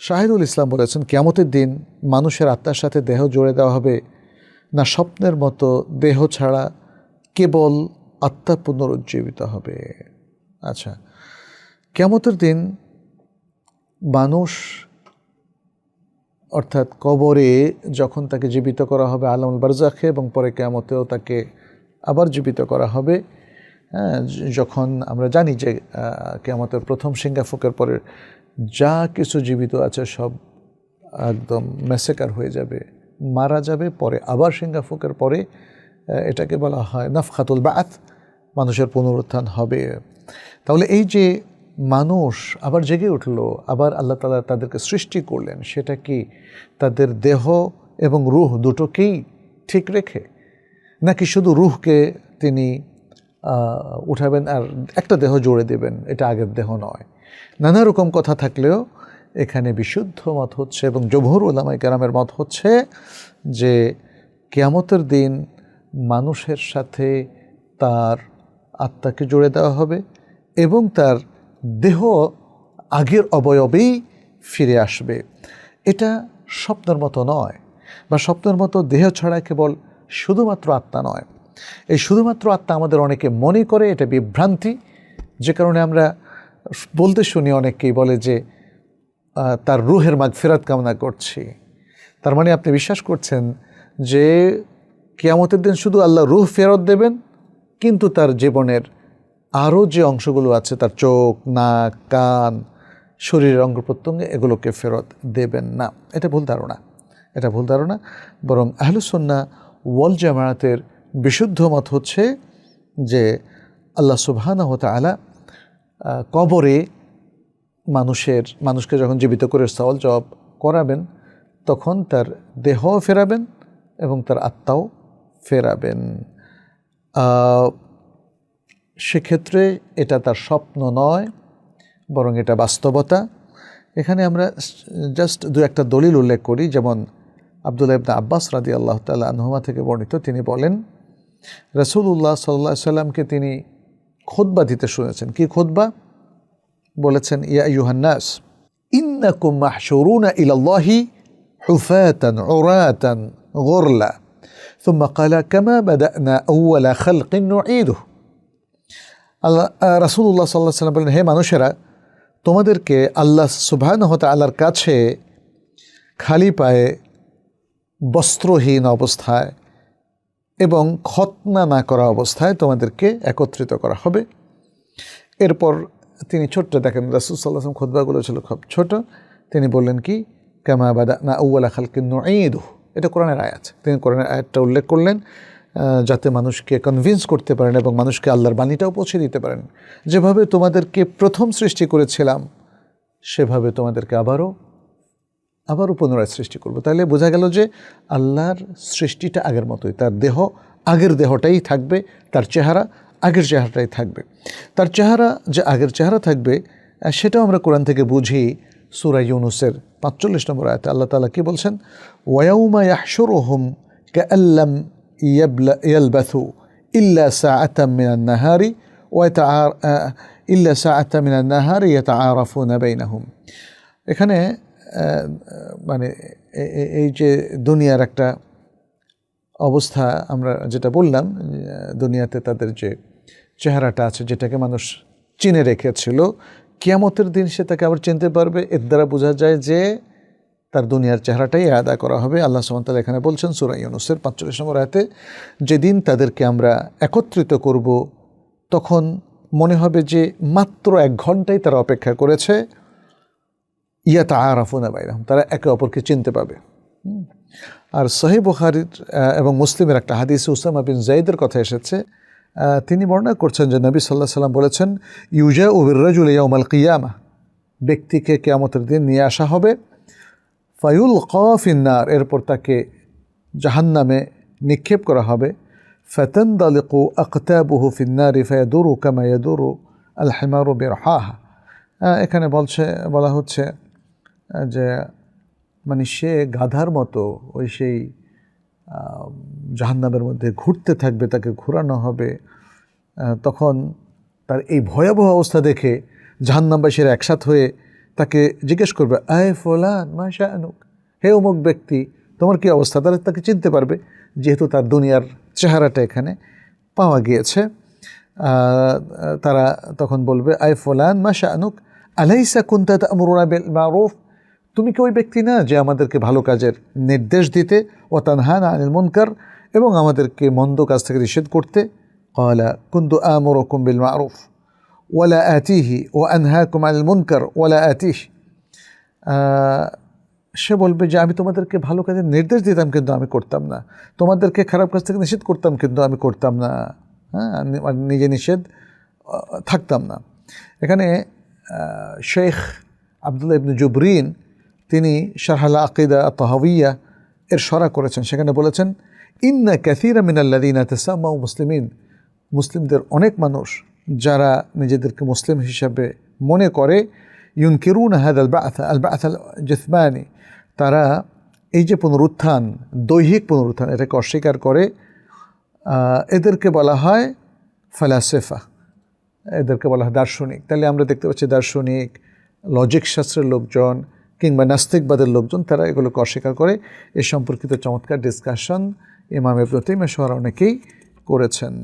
শাহিদুল ইসলাম বলেছেন কেমতের দিন মানুষের আত্মার সাথে দেহ জুড়ে দেওয়া হবে। না স্বপ্নের মতো দেহ ছাড়া কেবল আত্মা পুনরুজ্জীবিত হবে। আচ্ছা কেমতের দিন মানুষ অর্থাৎ কবরে যখন তাকে জীবিত করা হবে আলমুল বারজাখে এবং পরে কেমতেও তাকে আবার জীবিত করা হবে হ্যাঁ যখন আমরা জানি যে আহ, কেয়ামতের প্রথম সিঙ্গাফুকের পরে যা কিছু জীবিত আছে সব একদম মেসেকার হয়ে যাবে, মারা যাবে, পরে আবার সিঙ্গাফুকের পরে এটাকে বলা হয় নাফখাতুল বাত মানুষের পুনরুত্থান হবে। তাহলে এই যে মানুষ আবার জেগে উঠল, আবার আল্লাহ তালা তাদেরকে সৃষ্টি করলেন, সেটা কি তাদের দেহ এবং রুহ দুটোকেই ঠিক রেখে, নাকি শুধু রুহকে তিনি উঠাবেন আর একটা দেহ জোড়ে দেবেন, এটা আগের দেহ নয়? নানা রকম কথা থাকলেও এখানে বিশুদ্ধ মত হচ্ছে এবং জমহুর ওলামাই কেরামের মত হচ্ছে যে কেয়ামতের দিন মানুষের সাথে তার আত্মাকে জুড়ে দেওয়া হবে এবং তার দেহ আগের অবয়বেই ফিরে আসবে। এটা স্বপ্নের মতো নয় বা স্বপ্নের মতো দেহ ছাড়া কেবল শুধুমাত্র আত্মা নয়। এই শুধুমাত্র আত্মা আমাদের অনেকে মনে করে এটা বিভ্রান্তি, যে কারণে আমরা বলতে শুনি অনেককেই বলে যে তার রুহের মাগ ফেরাত কামনা করছি। তার মানে আপনি বিশ্বাস করছেন যে কেয়ামতের দিন শুধু আল্লাহ রুহ ফেরত দেবেন কিন্তু তার জীবনের আরও যে অংশগুলো আছে তার চোখ নাক কান শরীরের অঙ্গ প্রত্যঙ্গে এগুলোকে ফেরত দেবেন না। এটা ভুল ধারণা। এটা ভুল ধারণা। বরং আহলুসন্না ওয়াল জামায়াতের বিশুদ্ধ মত হচ্ছে যে আল্লাহ তাআলা আহ, কবরে মানুষের, মানুষকে যখন জীবিত করে সওয়াল জবাব করাবেন, তখন তার দেহও ফেরাবেন এবং তার আত্মাও ফেরাবেন। সেক্ষেত্রে এটা তার স্বপ্ন নয়, বরং এটা বাস্তবতা। এখানে আমরা জাস্ট দু একটা দলিল উল্লেখ করি, যেমন আবদুল্লাহ ইবনা আব্বাস রাদি আল্লাহ তাল্লাহ আনহুমা থেকে বর্ণিত, তিনি বলেন রসুল্লাহ সাল্লাহ সাল্লামকে তিনি খোদবা দিতে শুনেছেন কি খোদবা বলেছেন ইয়া ইউহান্নাস ইন্নাকুম মাহশুরুনা ইলাল্লাহি হুফাতান উরাতান গুরলা ثم قال كما بدأنا أول خلق نعيده আল্লাহ রাসুল্লাহ সাল্লাহ সাল্লাম বলেন হে মানুষেরা তোমাদেরকে আল্লাহ সুবহান হতে আল্লাহর কাছে খালি পায়ে বস্ত্রহীন অবস্থায় এবং খতনা না করা অবস্থায় তোমাদেরকে একত্রিত করা হবে। এরপর তিনি ছোট্ট দেখেন, রাসুল সাল্লাহাম খুদ্বাগুলো ছিল খুব ছোট। তিনি বললেন কি, কামা বাদা না আউ্লা খালকে নঈদু এটা কোরআনের আয়াত। তিনি কোরআনের আয়াতটা উল্লেখ করলেন যাতে মানুষকে কনভিন্স করতে পারেন এবং মানুষকে আল্লাহর বাণীটাও পৌঁছে দিতে পারেন। যেভাবে তোমাদেরকে প্রথম সৃষ্টি করেছিলাম, সেভাবে তোমাদেরকে আবারও আবারও পুনরায় সৃষ্টি করব। তাহলে বোঝা গেল যে আল্লাহর সৃষ্টিটা আগের মতোই। তার দেহ আগের দেহটাই থাকবে, তার চেহারা আগের চেহারাটাই থাকবে। তার চেহারা যে আগের চেহারা থাকবে সেটাও আমরা কোরআন থেকে বুঝি সুরা ইউনুসের পাঁচচল্লিশ নম্বর আয়তে। আল্লাহ তালা কি বলছেন? ওয়াউমা ইয়াহশুরুহুম কাআল্লাম ইয়াবলা ইয়ালবাথু ইল্লা সাআতাম মিনান নাহারি ওয়াতাআর ইল্লা সাআতাম মিনান নাহারি ইয়াতাআরাফুনা বাইনাহুম। এখানে মানে এই যে দুনিয়ার একটা অবস্থা আমরা যেটা বললাম, দুনিয়াতে তাদের যে চেহারাটা আছে যেটাকে মানুষ চিনে রেখেছিল, কিয়ামতের দিন সে তাকে আবার চিনতে পারবে। এর দ্বারা বোঝা যায় যে তার দুনিয়ার চেহারাটাই আদা করা হবে। আল্লাহ সুমতাল এখানে বলছেন সুরাই অনুসের পাঁচচল্লিশ নম্বর আয়াতে, যেদিন তাদেরকে আমরা একত্রিত করব, তখন মনে হবে যে মাত্র এক ঘন্টাই তারা অপেক্ষা করেছে। ইয়াতা আরাফুনা বাইরাম তারা একে অপরকে চিনতে পাবে। আর সহি বুখারির এবং মুসলিমের একটা হাদিস, উসামা বিন জাইদের কথা এসেছে। তিনি বর্ণনা করছেন যে নবী সাল্লাহ সাল্লাম বলেছেন ইউজা উবির রাজুল ইয়াউমাল কিয়ামা ব্যক্তিকে কেয়ামতের দিন নিয়ে আসা হবে। ফায়ুল কফিন্নার এরপর তাকে জাহান্নামে নিক্ষেপ করা হবে। ফতন দালিকু আখতাবুহু ফিন্নারি ফায়াদুরু কামা ইয়াদুরু আল হেমারু বেরহাহা এখানে বলছে, বলা হচ্ছে যে মানে সে গাধার মতো ওই সেই জাহান্নামের মধ্যে ঘুরতে থাকবে, তাকে ঘোরানো হবে তখন তার এই ভয়াবহ অবস্থা দেখে জাহান্নামবাসীরা একসাথ হয়ে তাকে জিজ্ঞেস করবে, আয় ফোলান মাশা আনুক হে অমুক ব্যক্তি, তোমার কি অবস্থা? তাহলে তাকে চিনতে পারবে, যেহেতু তার দুনিয়ার চেহারাটা এখানে পাওয়া গিয়েছে। তারা তখন বলবে, আয় ফোলান মাশা আনুক আলাইসা কুন্তা আমরুনা বিল মারুফ? তুমি কি ওই ব্যক্তি না যে আমাদেরকে ভালো কাজের নির্দেশ দিতে? ও তানহান আনিল মুনকার এবং আমাদেরকে মন্দ কাজ থেকে নিষেধ করতে? কলা কুন্তু আমরকুম বিল মারুফ। ওয়ালা আতিহি ও আনহাকুম আনিল মুনকার, ওয়ালা আতিহ। সে বলবে যে আমি তোমাদেরকে ভালো কাজের নির্দেশ দিতাম কিন্তু আমি করতাম না। তোমাদেরকে খারাপ কাজ থেকে নিষেধ করতাম কিন্তু আমি করতাম না। হ্যাঁ নিজে নিষেধ থাকতাম না। এখানে শেখ আবদুল্লাহ ইবনু জুবরিন তিনি শারহালা আকিদা তহাবিয়া এর সরা করেছেন। সেখানে বলেছেন, ইন্না ক্যাথিরা মিনাল্লাদিনা তেসাম্মা মুসলিমিন। মুসলিমদের অনেক মানুষ যারা নিজেদেরকে মুসলিম হিসাবে মনে করে, ইউনকিরুন হাদ আল বাথ আল বাথ আল জিসমানি। তারা এই যে পুনরুত্থান, দৈহিক পুনরুত্থান, এটাকে অস্বীকার করে এদেরকে বলা হয় ফালাসেফা। এদেরকে বলা হয় দার্শনিক। তাহলে আমরা দেখতে পাচ্ছি দার্শনিক, লজিক শাস্ত্রের লোকজন কিংবা নাস্তিকবাদের লোকজন, তারা এগুলোকে অস্বীকার করে। এ সম্পর্কিত চমৎকার ডিসকাশন ইমাম ইবনুতিমের সহ অনেকেই করেছেন।